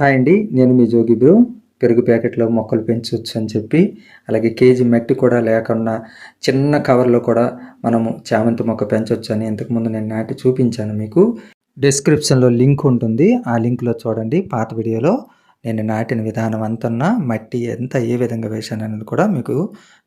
Hi అండి నేను మీ జోగి bro. పెరుగు ప్యాకెట్లో మొక్కలు పెంచవచ్చు అని చెప్పి అలాగే కేజీ మట్టి కూడా లేకుండా చిన్న కవర్లో కూడా మనము చామంతి మొక్క పెంచవచ్చు అని ఇంతకుముందు నేను నాటి చూపించాను మీకు. డిస్క్రిప్షన్లో లింక్ ఉంటుంది ఆ లింక్లో చూడండి. పాత వీడియోలో నేను నాటిన విధానం అంతన్నా మట్టి ఎంత ఏ విధంగా వేశాను అనేది కూడా మీకు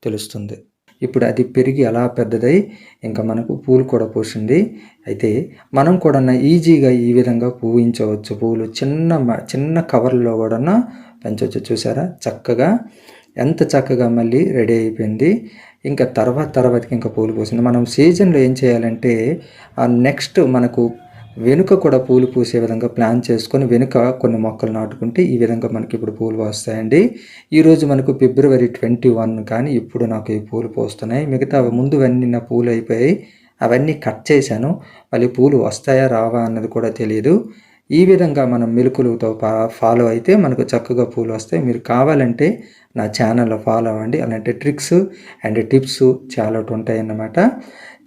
తెలుస్తుంది. ఇప్పుడు అది పెరిగి అలా పెద్దదై ఇంకా మనకు పూలు కూడా పూసింది. అయితే మనం కూడా ఈజీగా ఈ విధంగా పూవించవచ్చు పూలు చిన్న చిన్న కవర్లో కూడా పెంచవచ్చు చూసారా? చక్కగా ఎంత చక్కగా మళ్ళీ రెడీ అయిపోయింది. ఇంకా తర్వాత తర్వాతకి ఇంకా పూలు పూసింది. మనం సీజన్లో ఏం చేయాలంటే నెక్స్ట్ మనకు వెనుక కూడా పూలు పూసే విధంగా ప్లాన్ చేసుకొని వెనుక కొన్ని మొక్కలు నాటుకుంటే ఈ విధంగా మనకి ఇప్పుడు పూలు వస్తాయండి. ఈరోజు మనకు ఫిబ్రవరి ట్వంటీ వన్ కానీ ఇప్పుడు నాకు ఈ పూలు పోస్తున్నాయి. మిగతా ముందువన్నీ నా పూలు అయిపోయాయి అవన్నీ కట్ చేశాను. మళ్ళీ పూలు వస్తాయా రావా అన్నది కూడా తెలియదు ఈ విధంగా మనం మెలుకులతో ఫాలో అయితే మనకు చక్కగా పూలు వస్తాయి. మీరు కావాలంటే నా ఛానల్లో ఫాలో అవ్వండి. అలాంటి ట్రిక్స్ అండ్ టిప్స్ చాలా ఉంటాయన్నమాట.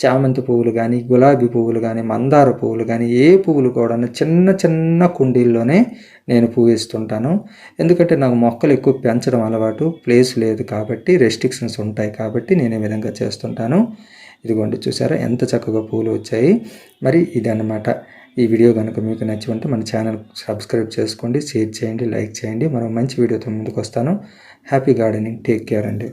చామంతి పువ్వులు కానీ గులాబీ పువ్వులు కానీ మందార పువ్వులు కానీ ఏ పువ్వులు కూడా చిన్న చిన్న కుండీల్లోనే నేను పూవిస్తుంటాను ఎందుకంటే నాకు మొక్కలు ఎక్కువ పెంచడం అలవాటు ప్లేస్ లేదు కాబట్టి రెస్ట్రిక్షన్స్ ఉంటాయి కాబట్టి నేను ఈ విధంగా చేస్తుంటాను. ఇదిగోండి చూసారా ఎంత చక్కగా పూలు వచ్చాయి. మరి ఇదన్నమాట. ఈ వీడియో కనుక మీకు నచ్చి ఉంటే మన ఛానల్ సబ్స్క్రైబ్ చేసుకోండి షేర్ చేయండి లైక్ చేయండి. మరో మంచి వీడియోతో ముందుకు వస్తాను హ్యాపీ గార్డెనింగ్. టేక్ కేర్ అండి.